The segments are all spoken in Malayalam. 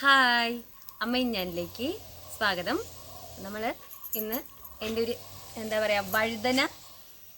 ഹായ് അമ്മയും ഞാനിലേക്ക് സ്വാഗതം. നമ്മൾ ഇന്ന് എന്റെ ഒരു എന്താ പറയുക വഴുതന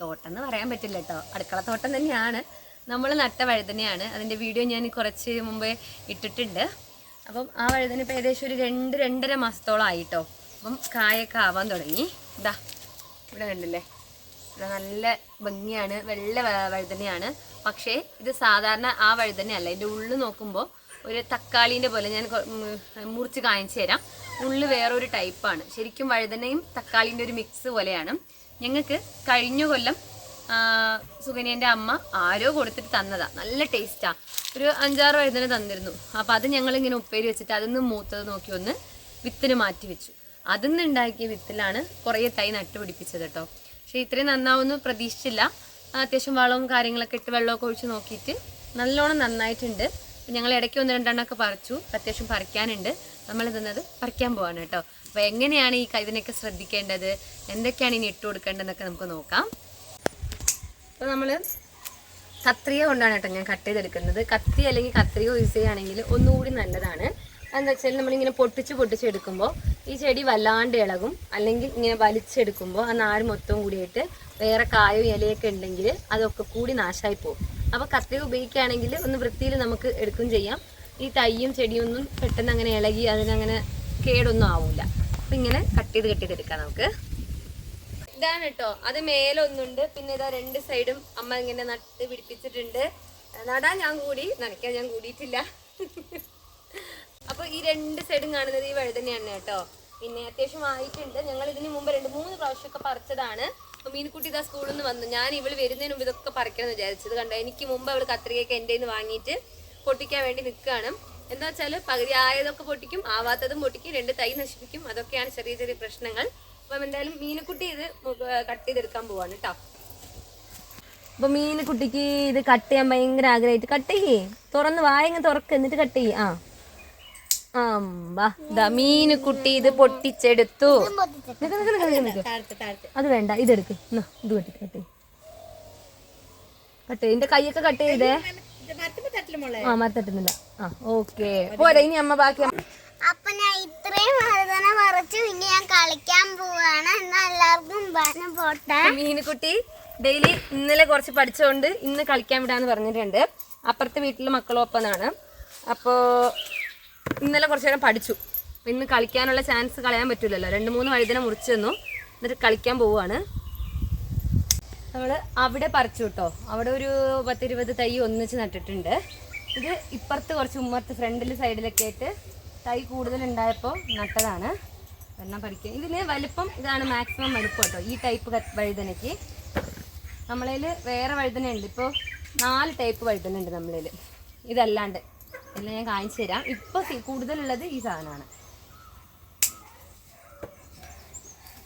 തോട്ടം എന്ന് പറയാൻ പറ്റില്ല കേട്ടോ അടുക്കള തോട്ടം തന്നെയാണ്. നമ്മൾ നട്ട വഴുതനയാണ്. അതിന്റെ വീഡിയോ ഞാൻ കുറച്ച് മുമ്പേ ഇട്ടിട്ടുണ്ട്. അപ്പം ആ വഴുതന ഇപ്പോൾ ഏകദേശം ഒരു രണ്ട് രണ്ടര മാസത്തോളം ആയിട്ടോ അപ്പം കായൊക്കെ ആവാൻ തുടങ്ങി. ഇതാ ഇവിടെ കണ്ടില്ലേ? ഇവിടെ നല്ല ഭംഗിയാണ്. വെള്ള വഴുതനയാണ്. പക്ഷേ ഇത് സാധാരണ ആ വഴുതനയല്ല. ഇതിന്റെ ഉള്ളു നോക്കുമ്പോൾ ഒരു തക്കാളീന്റെ പോലെ ഞാൻ മുറിച്ച് കാണിച്ചു തരാം. ഉള്ളു വേറൊരു ടൈപ്പാണ് ശരിക്കും വഴുതനയും തക്കാളീന്റെ ഒരു മിക്സ് പോലെയാണ്. ഞങ്ങൾക്ക് കഴിഞ്ഞ കൊല്ലം സുഗനിയന്റെ അമ്മ ആരോ കൊടുത്തിട്ട് തന്നതാ. നല്ല ടേസ്റ്റാണ് ഒരു അഞ്ചാറ് വഴുതന തന്നിരുന്നു. അപ്പോൾ അത് ഞങ്ങളിങ്ങനെ ഉപ്പേരി വെച്ചിട്ട് അതൊന്ന് മൂത്തത് നോക്കി ഒന്ന് വിത്തിന് മാറ്റി വെച്ചു. അതിൽ നിന്ന് ഉണ്ടാക്കിയ വിത്തിലാണ് കുറേ തൈ നട്ടുപിടിപ്പിച്ചത് കേട്ടോ പക്ഷേ ഇത്രയും നന്നാവുമെന്ന് പ്രതീക്ഷിച്ചില്ല. അത്യാവശ്യം വളവും കാര്യങ്ങളൊക്കെ ഇട്ട് വെള്ളമൊക്കെ ഒഴിച്ച് നോക്കിയിട്ട് നല്ലോണം നന്നായിട്ടുണ്ട്. ഞങ്ങൾ ഇടയ്ക്ക് ഒന്ന് രണ്ടെണ്ണമൊക്കെ പറിച്ചു. അത്യാവശ്യം പറിക്കാനുണ്ട്. നമ്മൾ ഇതുന്നത് പറിക്കാൻ പോവാണ് കേട്ടോ. അപ്പോൾ എങ്ങനെയാണ് ഈ ഇതിനൊക്കെ ശ്രദ്ധിക്കേണ്ടത്? എന്തൊക്കെയാണ് ഇനി ഇട്ട് കൊടുക്കേണ്ടതെന്നൊക്കെ നമുക്ക് നോക്കാം. അപ്പോൾ നമ്മൾ കത്രിക കൊണ്ടാണ് കേട്ടോ ഞാൻ കട്ട് ചെയ്തെടുക്കുന്നത്. കത്തി അല്ലെങ്കിൽ കത്രിയോ യൂസ് ചെയ്യുകയാണെങ്കിൽ ഒന്നുകൂടി നല്ലതാണ്. എന്താ വെച്ചാൽ നമ്മളിങ്ങനെ പൊട്ടിച്ച് പൊട്ടിച്ച് എടുക്കുമ്പോൾ ഈ ചെടി വല്ലാണ്ട് ഇളകും. അല്ലെങ്കിൽ ഇങ്ങനെ വലിച്ചെടുക്കുമ്പോൾ ആ നാര് മൊത്തം കൂടിയിട്ട് വേറെ കായോ ഇലയൊക്കെ ഉണ്ടെങ്കിൽ അതൊക്കെ കൂടി നാശമായി പോകും. അപ്പോൾ കത്തി ഉപയോഗിക്കുകയാണെങ്കിൽ ഒന്ന് വൃത്തിയിൽ നമുക്ക് എടുക്കുകയും ചെയ്യാം. ഈ തൈയും ചെടിയും ഒന്നും പെട്ടെന്ന് അങ്ങനെ ഇളകി അതിനങ്ങനെ കേടൊന്നും ആവില്ല അപ്പം ഇങ്ങനെ കട്ട് ചെയ്ത് കട്ട് നമുക്ക്. ഇതാണ് കേട്ടോ. അത് മേലൊന്നുണ്ട് പിന്നെ ഇതാ രണ്ട് സൈഡും അമ്മ ഇങ്ങനെ നട്ട് പിടിപ്പിച്ചിട്ടുണ്ട്. നടാൻ ഞാൻ കൂടി. നനയ്ക്കാൻ ഞാൻ കൂടിയിട്ടില്ല. അപ്പോൾ ഈ രണ്ട് സൈഡും കാണുന്നത് ഈ വഴുതനെയാണ് കേട്ടോ. പിന്നെ അത്യാവശ്യം ആയിട്ടുണ്ട്. ഞങ്ങൾ ഇതിന് മുമ്പ് രണ്ട് മൂന്ന് പ്രാവശ്യമൊക്കെ പറിച്ചതാണ്. അപ്പൊ മീൻകുട്ടി ഇതാ സ്കൂളിൽ നിന്ന് വന്നു. ഞാൻ ഇവൾ വരുന്നതിന് മുമ്പ് ഇതൊക്കെ പറിക്കണം വിചാരിച്ചത്. കണ്ടോ എനിക്ക് മുമ്പ് അവൾ കത്രികയൊക്കെ എന്റെ നിന്ന് വാങ്ങിയിട്ട് പൊട്ടിക്കാൻ വേണ്ടി നിൽക്കുകയാണ്. എന്താ വെച്ചാൽ പകുതി ആയതൊക്കെ പൊട്ടിക്കും ആവാത്തതും പൊട്ടിക്കും രണ്ട് തൈ നശിപ്പിക്കും. അതൊക്കെയാണ് ചെറിയ ചെറിയ പ്രശ്നങ്ങൾ. അപ്പം എന്തായാലും മീനക്കുട്ടി ഇത് കട്ട് ചെയ്തെടുക്കാൻ പോവാണ് കേട്ടോ അപ്പൊ മീനക്കുട്ടിക്ക് ഇത് കട്ട് ചെയ്യാൻ ഭയങ്കര ആഗ്രഹമായിട്ട് കട്ട് ചെയ്യേ. തുറന്ന് വായങ്ങ് തുറക്ക് എന്നിട്ട് കട്ട് ചെയ്യേ. ആ. അമ്പാ ദാ മീനുക്കുട്ടി ഇത് പൊട്ടിച്ചെടുത്തു. അത് വേണ്ട ഇതെടുക്ക്. ഇത് കട്ട് കട്ട് കട്ട്. എന്റെ കൈയൊക്കെ കട്ട് ചെയ്തേ. ആ മരത്തട്ടുന്നില്ല ആ ഓക്കെ. പോരെ ഇനി അമ്മ ബാക്കി അപ്പൊ ഞാൻ ഇത്രയും വഴുതന പറിച്ചു ഇനി ഞാൻ കളിക്കാൻ പോവാണ്. എന്നാ എല്ലാവർക്കും പറഞ്ഞ പോട്ടെ. മീനുകുട്ടി ഡെയിലി ഇന്നലെ കുറച്ച് പഠിച്ചുകൊണ്ട് ഇന്ന് കളിക്കാൻ വിടാന്ന് പറഞ്ഞിട്ടുണ്ട്. അപ്പുറത്തെ വീട്ടിലെ മക്കളും ഒപ്പനാണ് അപ്പോൾ ഇന്നലെ കുറച്ച് നേരം പഠിച്ചു. ഇന്ന് കളിക്കാനുള്ള ചാൻസ് കളയാൻ പറ്റില്ലല്ലോ രണ്ട് മൂന്ന് വഴുതന മുറിച്ച് തന്നു. എന്നിട്ട് കളിക്കാൻ പോവുകയാണ്. നമ്മൾ അവിടെ പറിച്ചു കേട്ടോ. അവിടെ ഒരു പത്തിരുപത് തൈ ഒന്നിച്ച് നട്ടിട്ടുണ്ട്. ഇത് ഇപ്പുറത്ത് കുറച്ച് ഉമ്മർത്ത് ഫ്രണ്ടിൽ സൈഡിലൊക്കെ ആയിട്ട് തൈ കൂടുതൽ ഉണ്ടായപ്പോൾ നട്ടതാണ്. എണ്ണം പഠിക്കുക ഇതിന് വലിപ്പം ഇതാണ് മാക്സിമം വലിപ്പം കേട്ടോ ഈ ടൈപ്പ് വഴുതനയ്ക്ക്. നമ്മളതിൽ വേറെ വഴുതന ഉണ്ട് ഇപ്പോൾ നാല് ടൈപ്പ് വഴുതന ഉണ്ട് നമ്മളതിൽ ഇതല്ലാണ്ട്. എല്ലാം ഞാൻ കാണിച്ചു തരാം. ഇപ്പോൾ കൂടുതലുള്ളത് ഈ സാധനമാണ്.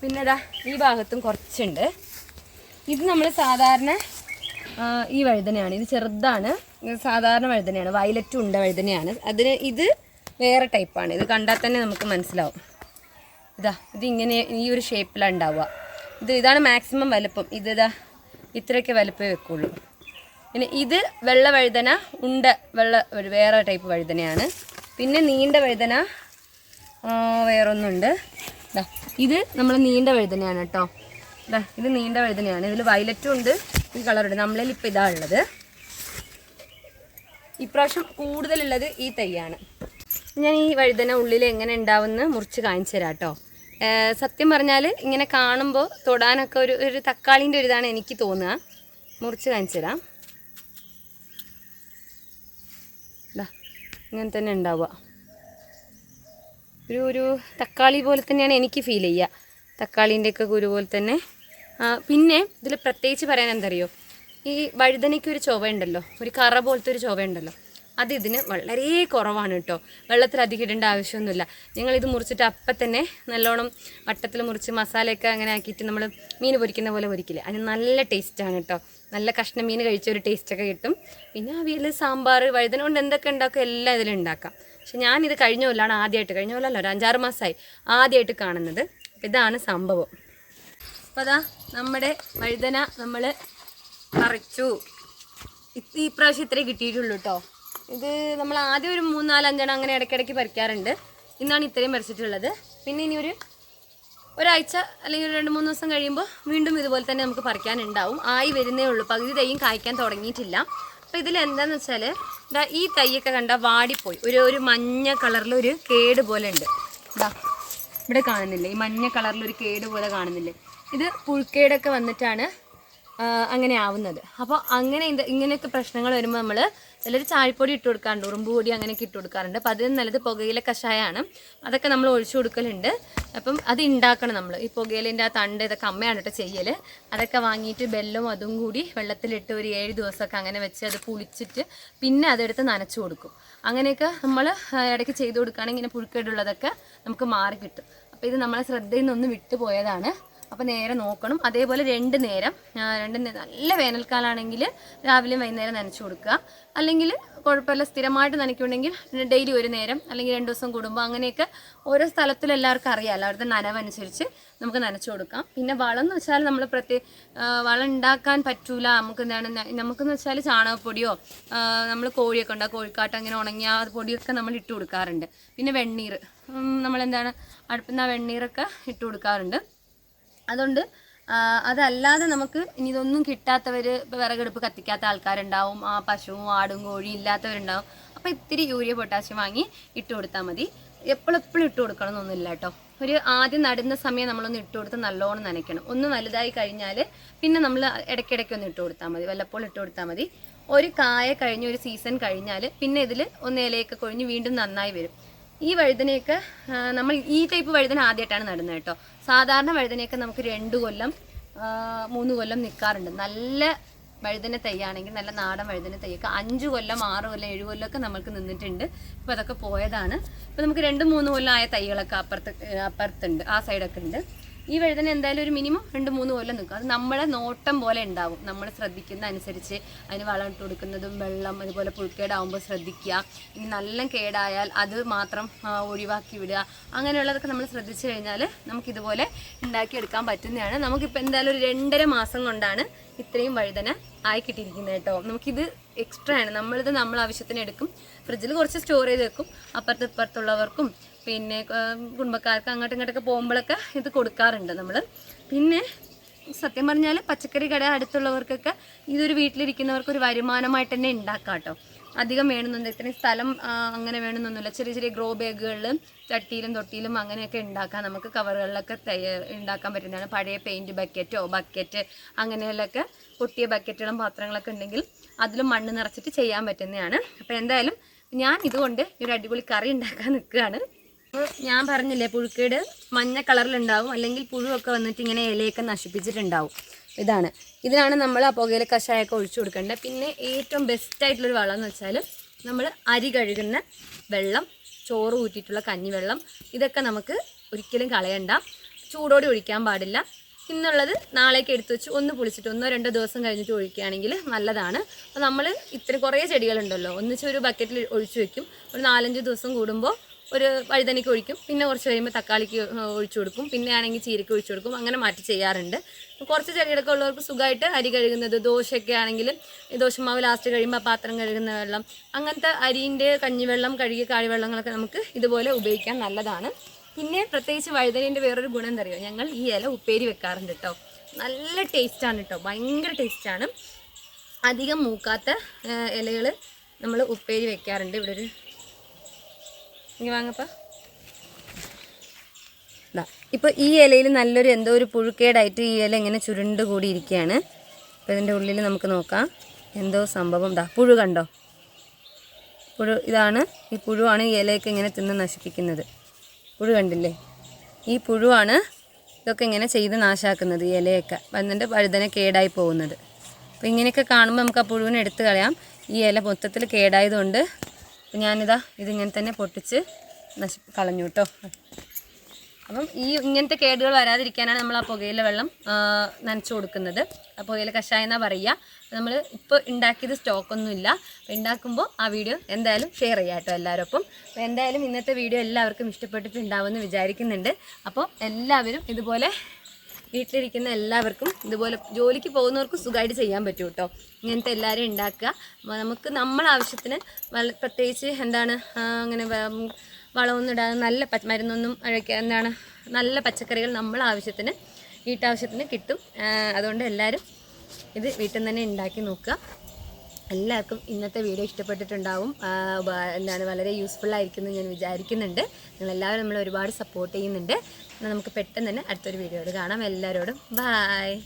പിന്നെ ഇതാ ഈ ഭാഗത്തും കുറച്ചുണ്ട്. ഇത് നമ്മൾ സാധാരണ ഈ വഴുതനയാണ്. ഇത് ചെറുതാണ്. സാധാരണ വഴുതനയാണ്. വയലറ്റും ഉണ്ട വഴുതനയാണ്. അതിന് ഇത് വേറെ ടൈപ്പാണ്. ഇത് കണ്ടാൽ തന്നെ നമുക്ക് മനസ്സിലാവും. ഇതാ ഇത് ഇങ്ങനെ ഈ ഒരു ഷേപ്പിലാണ് ഉണ്ടാവുക. ഇത് ഇതാണ് മാക്സിമം വലുപ്പം. ഇത് ഇതാ ഇത്രയൊക്കെ വലുപ്പമേ വെക്കുള്ളൂ. പിന്നെ ഇത് വെള്ള വഴുതന ഉണ്ട വെള്ള ഒരു വേറെ ടൈപ്പ് വഴുതനയാണ്. പിന്നെ നീണ്ട വഴുതന വേറൊന്നുണ്ട്. ഇത് നമ്മൾ നീണ്ട വഴുതനയാണ് കേട്ടോ. ദാ ഇത് നീണ്ട വഴുതനയാണ്. ഇതിൽ വയലറ്റും ഉണ്ട്. ഈ കളറുണ്ട് നമ്മളിൽ ഇപ്പം ഇതാ ഉള്ളത്. ഇപ്രാവശ്യം കൂടുതലുള്ളത് ഈ തൈയാണ്. ഞാൻ ഈ വഴുതന ഉള്ളിൽ എങ്ങനെ ഉണ്ടാവുമെന്ന് മുറിച്ച് കാണിച്ചു തരാം കേട്ടോ. സത്യം പറഞ്ഞാൽ ഇങ്ങനെ കാണുമ്പോൾ തൊടാനൊക്കെ ഒരു ഒരു തക്കാളിന്റെ ഒരു ഇതാണ് എനിക്ക് തോന്നുക. മുറിച്ച് കാണിച്ചു തരാം. ദാ ഇങ്ങനെ തന്നെ ഉണ്ടാവുക. ഒരു ഒരു തക്കാളി പോലെ തന്നെയാണ് എനിക്ക് ഫീൽ ചെയ്യുക. തക്കാളീന്റെയൊക്കെ കുരു പോലെ തന്നെ. പിന്നെ ഇതിൽ പ്രത്യേകിച്ച് പറയാൻ എന്തറിയോ ഈ വഴുതനയ്ക്ക് ഒരു ഉണ്ടല്ലോ. ഒരു കറ പോലത്തെ ഒരു ചൊവ ഉണ്ടല്ലോ. അത് ഇതിന് വളരെ കുറവാണ് കേട്ടോ. വെള്ളത്തിൽ അധികം ഇടേണ്ട ആവശ്യമൊന്നുമില്ല. നിങ്ങൾ ഇത് മുറിച്ചിട്ട് അപ്പം തന്നെ നല്ലോണം വട്ടത്തിൽ മുറിച്ച് മസാലയൊക്കെ അങ്ങനെ ആക്കിയിട്ട് നമ്മൾ മീൻ പൊരിക്കുന്ന പോലെ പൊരിക്കില്ലേ? അതിന് നല്ല ടേസ്റ്റാണ് കേട്ടോ. നല്ല കഷ്ണം മീൻ കഴിച്ച ഒരു ടേസ്റ്റൊക്കെ കിട്ടും. പിന്നെ അവിയൽ സാമ്പാർ വഴുതന കൊണ്ട് എന്തൊക്കെ ഉണ്ടാക്കും എല്ലാം ഇതിൽ ഉണ്ടാക്കാം. പക്ഷെ ഞാനിത് കഴിഞ്ഞ കൊല്ലാണ് ആദ്യമായിട്ട് കഴിഞ്ഞ കൊല്ലമല്ല ഒരു അഞ്ചാറ് മാസമായി ആദ്യമായിട്ട് കാണുന്നത്. ഇതാണ് സംഭവം. അപ്പോൾ അതാ നമ്മുടെ വഴുതന നമ്മൾ പറിച്ചു. ഈ ഇത്രേ കിട്ടിയിട്ടുള്ളൂ കേട്ടോ. ഇത് നമ്മൾ ആദ്യം ഒരു മൂന്നാൽ അഞ്ചെണ്ണം അങ്ങനെ ഇടയ്ക്കിടയ്ക്ക് പറിക്കാറുണ്ട്. ഇന്നാണ് ഇത്രയും പറിച്ചിട്ടുള്ളത്. പിന്നെ ഇനി ഒരു ഒരാഴ്ച അല്ലെങ്കിൽ ഒരു രണ്ട് മൂന്ന് ദിവസം കഴിയുമ്പോൾ വീണ്ടും ഇതുപോലെ തന്നെ നമുക്ക് പറിക്കാനുണ്ടാവും. ആയി വരുന്നേ ഉള്ളൂ. പകുതി തൈയും കായ്ക്കാൻ തുടങ്ങിയിട്ടില്ല. അപ്പോൾ ഇതിൽ എന്താണെന്ന് വെച്ചാൽ ഇതാ ഈ തൈയൊക്കെ കണ്ട വാടിപ്പോയി. ഒരു ഒരു മഞ്ഞ കളറിലൊരു കേട് പോലെ ഉണ്ട്. ഇതാ ഇവിടെ കാണുന്നില്ലേ? ഈ മഞ്ഞ കളറിലൊരു കേട് പോലെ കാണുന്നില്ലേ? ഇത് പുഴുക്കേടൊക്കെ വന്നിട്ടാണ് അങ്ങനെ ആവുന്നത്. അപ്പോൾ അങ്ങനെ ഇങ്ങനെയൊക്കെ പ്രശ്നങ്ങൾ വരുമ്പോൾ നമ്മൾ ചിലർ ചാഴിപ്പൊടി ഇട്ട് കൊടുക്കാറുണ്ട് ഉറുമ്പ് പൊടി അങ്ങനെയൊക്കെ ഇട്ട് കൊടുക്കാറുണ്ട്. അപ്പോൾ അതിന് നല്ലത് പുകയില കഷായമാണ് അതൊക്കെ നമ്മൾ ഒഴിച്ചു കൊടുക്കലുണ്ട്. അപ്പം അത് ഉണ്ടാക്കണം നമ്മൾ ഈ പുകയിലിന്റെ ആ തണ്ട് ഇതൊക്കെ അമ്മയാണ് കേട്ടോ ചെയ്യൽ അതൊക്കെ വാങ്ങിയിട്ട് ബെല്ലും അതും കൂടി വെള്ളത്തിലിട്ട് ഒരു ഏഴ് ദിവസമൊക്കെ അങ്ങനെ വെച്ച് അത് പുളിച്ചിട്ട് പിന്നെ അതെടുത്ത് നനച്ചു കൊടുക്കും. അങ്ങനെയൊക്കെ നമ്മൾ ഇടയ്ക്ക് ചെയ്ത് കൊടുക്കുകയാണെങ്കിൽ ഇങ്ങനെ പുഴുക്കേടുള്ളതൊക്കെ നമുക്ക് മാറി കിട്ടും. അപ്പോൾ ഇത് നമ്മളെ ശ്രദ്ധയിൽ നിന്നൊന്ന് വിട്ടു പോയതാണ് അപ്പോൾ നേരെ നോക്കണം. അതേപോലെ രണ്ട് നേരം രണ്ട് നല്ല വേനൽക്കാലാണെങ്കിൽ രാവിലെയും വൈകുന്നേരം നനച്ചു കൊടുക്കുക. അല്ലെങ്കിൽ കുഴപ്പമില്ല സ്ഥിരമായിട്ട് നനയ്ക്കുണ്ടെങ്കിൽ ഡെയിലി ഒരു നേരം അല്ലെങ്കിൽ രണ്ട് ദിവസം കൂടുമ്പോൾ അങ്ങനെയൊക്കെ ഓരോ സ്ഥലത്തിലും എല്ലാവർക്കും അറിയാമല്ലോ. അവിടുത്തെ നനവനുസരിച്ച് നമുക്ക് നനച്ചു കൊടുക്കാം. പിന്നെ വളം എന്ന് വെച്ചാൽ നമ്മൾ പ്രത്യേക വളം ഉണ്ടാക്കാൻ പറ്റൂല. നമുക്ക് എന്താണ് നമുക്കെന്ന് വെച്ചാൽ ചാണകപ്പൊടിയോ നമ്മൾ കോഴിയൊക്കെ ഉണ്ടാകും കോഴിക്കാട്ട് അങ്ങനെ ഉണങ്ങിയ പൊടിയൊക്കെ നമ്മൾ ഇട്ട് കൊടുക്കാറുണ്ട്. പിന്നെ വെണ്ണീർ നമ്മളെന്താണ് അടുപ്പിൽ നിന്ന് ആ വെണ്ണീറൊക്കെ ഇട്ട് കൊടുക്കാറുണ്ട്. അതുകൊണ്ട് അതല്ലാതെ നമുക്ക് ഇനി ഇതൊന്നും കിട്ടാത്തവർ ഇപ്പോൾ വിറകെടുപ്പ് കത്തിക്കാത്ത ആൾക്കാരുണ്ടാവും ആ പശുവും ആടും കോഴിയും ഇല്ലാത്തവരുണ്ടാവും. അപ്പോൾ ഇത്തിരി യൂരിയ പൊട്ടാസ്യം വാങ്ങി ഇട്ട് കൊടുത്താൽ മതി. എപ്പോഴെപ്പോഴും എപ്പോഴും ഇട്ട് കൊടുക്കണം എന്നൊന്നുമില്ല കേട്ടോ. ഒരു ആദ്യം നടുന്ന സമയം നമ്മളൊന്ന് ഇട്ട് കൊടുത്ത് നല്ലോണം നനയ്ക്കണം. ഒന്ന് വലുതായി കഴിഞ്ഞാൽ പിന്നെ നമ്മൾ ഇടയ്ക്കിടയ്ക്ക് ഒന്ന് ഇട്ട് കൊടുത്താൽ മതി. വല്ലപ്പോഴും ഇട്ട് കൊടുത്താൽ മതി. ഒരു കായ കഴിഞ്ഞ് ഒരു സീസൺ കഴിഞ്ഞാൽ പിന്നെ ഇതിൽ ഒന്ന് ഇലയൊക്കെ കൊഴിഞ്ഞ് വീണ്ടും നന്നായി വരും. ഈ വഴുതനയൊക്കെ നമ്മൾ ഈ ടൈപ്പ് വഴുതന ആദ്യമായിട്ടാണ് നടുന്നത് കേട്ടോ. സാധാരണ വഴുതനയൊക്കെ നമുക്ക് രണ്ട് കൊല്ലം മൂന്ന് കൊല്ലം നിൽക്കാറുണ്ട് നല്ല വഴുതന തൈയാണെങ്കിൽ നല്ല നാടൻ വഴുതന തൈയൊക്കെ അഞ്ച് കൊല്ലം ആറ് കൊല്ലം ഏഴ് കൊല്ലമൊക്കെ നമുക്ക് നിന്നിട്ടുണ്ട്. ഇപ്പോൾ അതൊക്കെ പോയതാണ്. ഇപ്പോൾ നമുക്ക് രണ്ട് മൂന്ന് കൊല്ലം ആയ തൈകളൊക്കെ അപ്പുറത്ത് അപ്പുറത്തുണ്ട് ആ സൈഡൊക്കെ ഉണ്ട്. ഈ വഴുതന എന്തായാലും ഒരു മിനിമം രണ്ട് മൂന്ന് കൊല്ലം നിൽക്കും അത് നമ്മളെ നോട്ടം പോലെ ഉണ്ടാവും. നമ്മൾ ശ്രദ്ധിക്കുന്ന അനുസരിച്ച് അതിന് വളം ഇട്ട് കൊടുക്കുന്നതും വെള്ളം അതുപോലെ പുഴുക്കേടാവുമ്പോൾ ശ്രദ്ധിക്കുക. ഇനി നല്ല കേടായാൽ അത് മാത്രം ഒഴിവാക്കി വിടുക. അങ്ങനെയുള്ളതൊക്കെ നമ്മൾ ശ്രദ്ധിച്ചു കഴിഞ്ഞാൽ നമുക്കിതുപോലെ ഉണ്ടാക്കിയെടുക്കാൻ പറ്റുന്നതാണ്. നമുക്കിപ്പോൾ എന്തായാലും ഒരു രണ്ടര മാസം കൊണ്ടാണ് ഇത്രയും വഴുതന ആയി കിട്ടിയിരിക്കുന്നത് കേട്ടോ. നമുക്കിത് എക്സ്ട്രാ ആണ്. നമ്മളിത് നമ്മൾ ആവശ്യത്തിന് എടുക്കും. ഫ്രിഡ്ജിൽ കുറച്ച് സ്റ്റോർ ചെയ്ത് വെക്കും. അപ്പുറത്ത് ഇപ്പുറത്തുള്ളവർക്കും പിന്നെ കുടുംബക്കാർക്ക് അങ്ങോട്ടും ഇങ്ങോട്ടൊക്കെ പോകുമ്പോഴൊക്കെ ഇത് കൊടുക്കാറുണ്ട് നമ്മൾ പിന്നെ സത്യം പറഞ്ഞാൽ പച്ചക്കറി കട അടുത്തുള്ളവർക്കൊക്കെ ഇതൊരു വീട്ടിലിരിക്കുന്നവർക്ക് ഒരു വരുമാനമായിട്ട് തന്നെ ഉണ്ടാക്കാം കേട്ടോ. അധികം വേണമെന്നുണ്ട് ഇത്രയും സ്ഥലം അങ്ങനെ വേണമെന്നൊന്നുമില്ല. ചെറിയ ചെറിയ ഗ്രോ ബാഗുകളിൽ ചട്ടിയിലും തൊട്ടിയിലും അങ്ങനെയൊക്കെ ഉണ്ടാക്കാം. നമുക്ക് കവറുകളിലൊക്കെ ഉണ്ടാക്കാൻ പറ്റുന്നതാണ്. പഴയ പെയിന്റ് ബക്കറ്റോ ബക്കറ്റ് അങ്ങനെയുള്ളൊക്കെ പൊട്ടിയ ബക്കറ്റുകളും പാത്രങ്ങളൊക്കെ ഉണ്ടെങ്കിൽ അതിലും മണ്ണ് നിറച്ചിട്ട് ചെയ്യാൻ പറ്റുന്നതാണ്. അപ്പോൾ എന്തായാലും ഞാൻ ഇതുകൊണ്ട് ഒരു അടിപൊളി കറി ഉണ്ടാക്കാൻ നിൽക്കുകയാണ്. ഞാൻ പറഞ്ഞില്ലേ പുഴുക്കേട് മഞ്ഞ കളറിലുണ്ടാവും അല്ലെങ്കിൽ പുഴുവൊക്കെ വന്നിട്ട് ഇങ്ങനെ ഇലയൊക്കെ നശിപ്പിച്ചിട്ടുണ്ടാവും. ഇതാണ്. ഇതിനാണ് നമ്മൾ ആ പുകയില കഷായമൊക്കെ ഒഴിച്ചു കൊടുക്കേണ്ടത്. പിന്നെ ഏറ്റവും ബെസ്റ്റ് ആയിട്ടുള്ളൊരു വളം എന്ന് വെച്ചാൽ നമ്മൾ അരി കഴുകുന്ന വെള്ളം ചോറ് ഊറ്റിയിട്ടുള്ള കഞ്ഞിവെള്ളം. ഇതൊക്കെ നമുക്ക് ഒരിക്കലും കളയണ്ട. ചൂടോടെ ഒഴിക്കാൻ പാടില്ല. ഇന്നുള്ളത് നാളേക്ക് എടുത്തു വെച്ച് ഒന്ന് പുളിച്ചിട്ട് ഒന്നോ രണ്ടോ ദിവസം കഴിഞ്ഞിട്ട് ഒഴിക്കുകയാണെങ്കിൽ നല്ലതാണ്. അപ്പോൾ നമ്മൾ ഇത്ര കുറേ ചെടികളുണ്ടല്ലോ. ഒന്നിച്ച് ഒരു ബക്കറ്റിൽ ഒഴിച്ചു വെക്കും. ഒരു നാലഞ്ച് ദിവസം കൂടുമ്പോൾ ഒരു വഴുതനയ്ക്ക് ഒഴിക്കും. പിന്നെ കുറച്ച് കഴിയുമ്പോൾ തക്കാളിക്ക് ഒഴിച്ചു കൊടുക്കും. പിന്നെ ആണെങ്കിൽ ചീരയ്ക്ക് ഒഴിച്ചു കൊടുക്കും. അങ്ങനെ മാറ്റി ചെയ്യാറുണ്ട്. കുറച്ച് ചെടികളൊക്കെ ഉള്ളവർക്ക് സുഖമായിട്ട് അരി കഴുകുന്നത് ദോശയൊക്കെ ആണെങ്കിൽ ദോശമാവ് ലാസ്റ്റ് കഴിയുമ്പോൾ പാത്രം കഴുകുന്ന വെള്ളം അങ്ങനത്തെ അരിന്റെ കഞ്ഞിവെള്ളം കഴുകിയ കാഴിവെള്ളങ്ങളൊക്കെ നമുക്ക് ഇതുപോലെ ഉപയോഗിക്കാൻ നല്ലതാണ്. പിന്നെ പ്രത്യേകിച്ച് വഴുതനേന്റെ വേറൊരു ഗുണം എന്താ അറിയോ ഞങ്ങൾ ഈ ഇല ഉപ്പേരി വെക്കാറുണ്ട് കേട്ടോ നല്ല ടേസ്റ്റാണ് കേട്ടോ ഭയങ്കര ടേസ്റ്റാണ് അധികം മൂക്കാത്ത ഇലകൾ നമ്മൾ ഉപ്പേരി വെക്കാറുണ്ട്. ഇവിടെ ഒരു ഇതാ ഇപ്പോൾ ഈ ഇലയിൽ നല്ലൊരു എന്തോ ഒരു പുഴുക്കേടായിട്ട് ഈ ഇല ഇങ്ങനെ ചുരുണ്ട് കൂടി ഇരിക്കുകയാണ് അപ്പോൾ ഇതിന്റെ ഉള്ളിൽ നമുക്ക് നോക്കാം. എന്തോ സംഭവം. ഇതാ പുഴു കണ്ടോ? പുഴു ഇതാണ് ഈ പുഴുവാണ് ഈ ഇലയൊക്കെ ഇങ്ങനെ തിന്ന് നശിപ്പിക്കുന്നത്. പുഴു കണ്ടില്ലേ? ഈ പുഴുവാണ് ഇതൊക്കെ ഇങ്ങനെ ചെയ്ത് നാശാക്കുന്നത് ഈ ഇലയൊക്കെ. വന്നിട്ട് വഴുതന കേടായി പോകുന്നത്. അപ്പോൾ ഇങ്ങനെയൊക്കെ കാണുമ്പോൾ നമുക്ക് ആ പുഴുവിനെ എടുത്തു കളയാം. ഈ ഇല മൊത്തത്തിൽ കേടായതുകൊണ്ട് ഞാനിതാ ഇതിങ്ങനെ തന്നെ പൊട്ടിച്ച് നശി കളഞ്ഞു കേട്ടോ അപ്പം ഈ ഇങ്ങനത്തെ കേടുകൾ വരാതിരിക്കാനാണ് നമ്മൾ ആ പുകയില വെള്ളം നനച്ചു കൊടുക്കുന്നത്. ആ പുകയില കഷായം എന്നാ പറയുക. നമ്മൾ ഇപ്പോൾ ഉണ്ടാക്കിയത് സ്റ്റോക്കൊന്നുമില്ല അപ്പോൾ ഉണ്ടാക്കുമ്പോൾ ആ വീഡിയോ എന്തായാലും ഷെയർ ചെയ്യാം കേട്ടോ എല്ലാവരും ഒപ്പം അപ്പോൾ എന്തായാലും ഇന്നത്തെ വീഡിയോ എല്ലാവർക്കും ഇഷ്ടപ്പെട്ടിട്ടുണ്ടാവുമെന്ന് വിചാരിക്കുന്നുണ്ട്. അപ്പോൾ എല്ലാവരും ഇതുപോലെ വീട്ടിലിരിക്കുന്ന എല്ലാവർക്കും ഇതുപോലെ ജോലിക്ക് പോകുന്നവർക്കും സുഖമായിട്ട് ചെയ്യാൻ പറ്റും കേട്ടോ ഇങ്ങനത്തെ എല്ലാവരും ഉണ്ടാക്കുക നമുക്ക് നമ്മളെ ആവശ്യത്തിന് പ്രത്യേകിച്ച് എന്താണ് അങ്ങനെ വളമൊന്നും ഇടാതെ നല്ല പച്ച മരുന്നൊന്നും അഴക്കുക എന്താണ് നല്ല പച്ചക്കറികൾ നമ്മളെ ആവശ്യത്തിന് വീട്ടാവശ്യത്തിന് കിട്ടും. അതുകൊണ്ട് എല്ലാവരും ഇത് വീട്ടിൽ നിന്ന് തന്നെ ഉണ്ടാക്കി നോക്കുക. എല്ലാവർക്കും ഇന്നത്തെ വീഡിയോ ഇഷ്ടപ്പെട്ടിട്ടുണ്ടാവും. എന്താണ് വളരെ യൂസ്ഫുൾ ഞാൻ വിചാരിക്കുന്നുണ്ട്. നിങ്ങളെല്ലാവരും നമ്മളെ ഒരുപാട് സപ്പോർട്ട് ചെയ്യുന്നുണ്ട്. നമുക്ക് പെട്ടെന്ന് തന്നെ അടുത്തൊരു വീഡിയോയിൽ കാണാം. എല്ലാവരോടും ബായ്